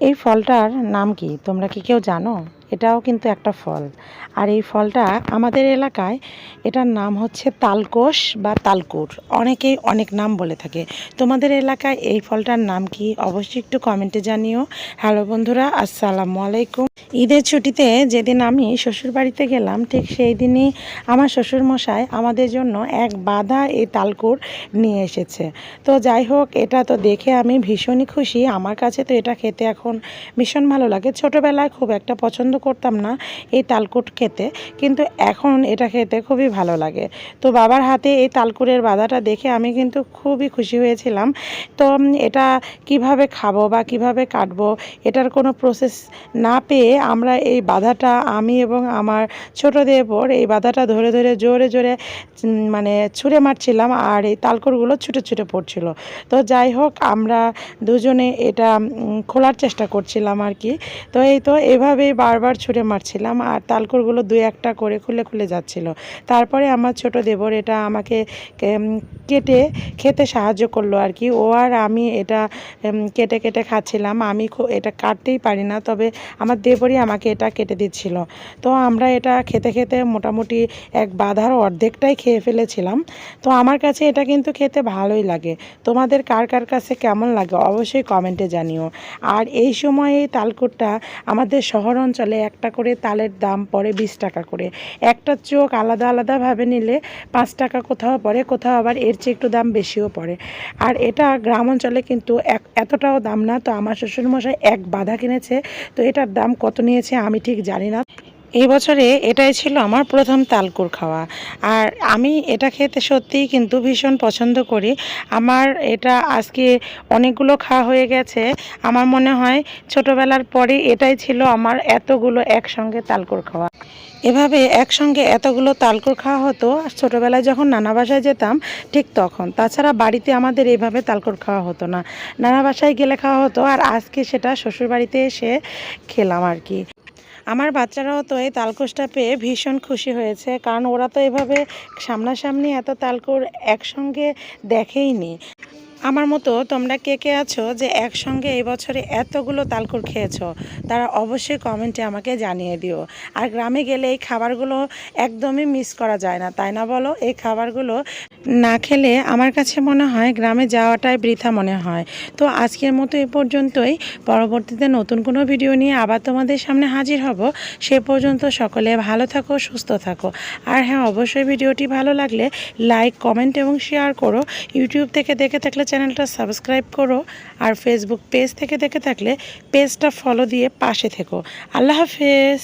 এই ফলটার নাম কি? তোমরা কি কেউ জানো? এটাও কিন্তু একটা ফল। আর এই ফলটা আমাদের এলাকায় এটার নাম হচ্ছে তালকোষ বা তালকুর। অনেকেই অনেক নাম বলে থাকে। তোমাদের এলাকায় এই ফলটার নাম কি? অবশ্যই একটু কমেন্টে জানিও। হ্যালো বন্ধুরা, আসসালামু আলাইকুম। ঈদের ছুটিতে যেদিন আমি শ্বশুর বাড়িতে গেলাম, ঠিক সেই দিনই আমার শ্বশুর মশাই আমাদের জন্য এক বাধা এই তালকুর নিয়ে এসেছে। তো যাই হোক, এটা তো দেখে আমি ভীষণই খুশি। আমার কাছে তো এটা খেতে এখন ভীষণ ভালো লাগে। ছোটোবেলায় খুব একটা পছন্দ করতাম না এই তালকুট খেতে। কিন্তু এখন এটা খেতে খুবই ভালো লাগে। তো বাবার হাতে এই তালকুরের বাধাটা দেখে আমি কিন্তু খুবই খুশি হয়েছিলাম। তো এটা কীভাবে খাব বা কীভাবে কাটবো এটার কোনো প্রসেস না পেয়ে আমরা এই বাধাটা আমি এবং আমার ছোটো দেবর এই বাধাটা ধরে ধরে জোরে জোরে মানে ছুঁড়ে মারছিলাম আর এই তালকুরগুলো ছুটে ছুটে পড়ছিল। তো যাই হোক, আমরা দুজনে এটা খোলার চেষ্টা করছিলাম আর কি। তো এই তো এভাবেই বারবার ছুঁড়ে মারছিলাম আর তালকুরগুলো দুই একটা করে খুলে খুলে যাচ্ছিল। তারপরে আমার ছোট দেবর এটা আমাকে কেটে খেতে সাহায্য করল আর কি। ও আর আমি এটা কেটে কেটে খাচ্ছিলাম। আমি এটা কাটতেই পারি না, তবে আমার দেবরই আমাকে এটা কেটে দিচ্ছিল। তো আমরা এটা খেতে খেতে মোটামুটি এক বাধার অর্ধেকটাই খেয়ে ফেলেছিলাম। তো আমার কাছে এটা কিন্তু খেতে ভালোই লাগে। তোমাদের কার কার কাছে কেমন লাগে অবশ্যই কমেন্টে জানিও। আর এই সময়ে এই তালকুটটা আমাদের শহর অঞ্চলে একটা করে তালের দাম পড়ে বিশ টাকা করে। একটা চোখ আলাদা আলাদাভাবে নিলে পাঁচ টাকা কোথাও পড়ে, কোথাও আবার এর চেয়ে একটু দাম বেশিও পড়ে। আর এটা গ্রাম অঞ্চলে কিন্তু এক, এতটাও দাম না। তো আমার শ্বশুরমশাই এক বাধা কিনেছে। তো এটার দাম কত নিয়েছে আমি ঠিক জানি না। এই বছরে এটাই ছিল আমার প্রথম তালকুর খাওয়া। আর আমি এটা খেতে সত্যিই কিন্তু ভীষণ পছন্দ করি। আমার এটা আজকে অনেকগুলো খাওয়া হয়ে গেছে। আমার মনে হয় ছোটোবেলার পরে এটাই ছিল আমার এতগুলো একসঙ্গে তালকুর খাওয়া। এভাবে একসঙ্গে এতগুলো তালকুর খাওয়া হতো, আর ছোটোবেলায় যখন নানা বাসায় যেতাম, ঠিক তখন। তাছাড়া বাড়িতে আমাদের এইভাবে তালকুর খাওয়া হতো না। নানা বাসায় গেলে খাওয়া হতো, আর আজকে সেটা শ্বশুরবাড়িতে এসে খেলাম আর কি। আমার বাচ্চারাও তো এই তালকোষটা পেয়ে ভীষণ খুশি হয়েছে, কারণ ওরা তো এভাবে সামনাসামনি এত তালকোর একসঙ্গে দেখেইনি। আমার মতো তোমরা কে কে আছো যে একসঙ্গে এই বছরে এতগুলো তালকুর খেয়েছো, তারা অবশ্যই কমেন্টে আমাকে জানিয়ে দিও। আর গ্রামে গেলে এই খাবারগুলো একদমই মিস করা যায় না, তাই না বলো? এই খাবারগুলো না খেলে আমার কাছে মনে হয় গ্রামে যাওয়াটাই বৃথা মনে হয়। তো আজকের মতো এ পর্যন্তই। পরবর্তীতে নতুন কোনো ভিডিও নিয়ে আবার তোমাদের সামনে হাজির হব। সে পর্যন্ত সকলে ভালো থাকো, সুস্থ থাকো। আর হ্যাঁ অবশ্যই ভিডিওটি ভালো লাগলে লাইক, কমেন্ট এবং শেয়ার করো। ইউটিউব থেকে দেখে থাকলে চ্যানেলটা সাবস্ক্রাইব করো আর ফেসবুক পেজ থেকে দেখে থাকলে পেজটা ফলো দিয়ে পাশে থেকো। আল্লাহ হাফেজ।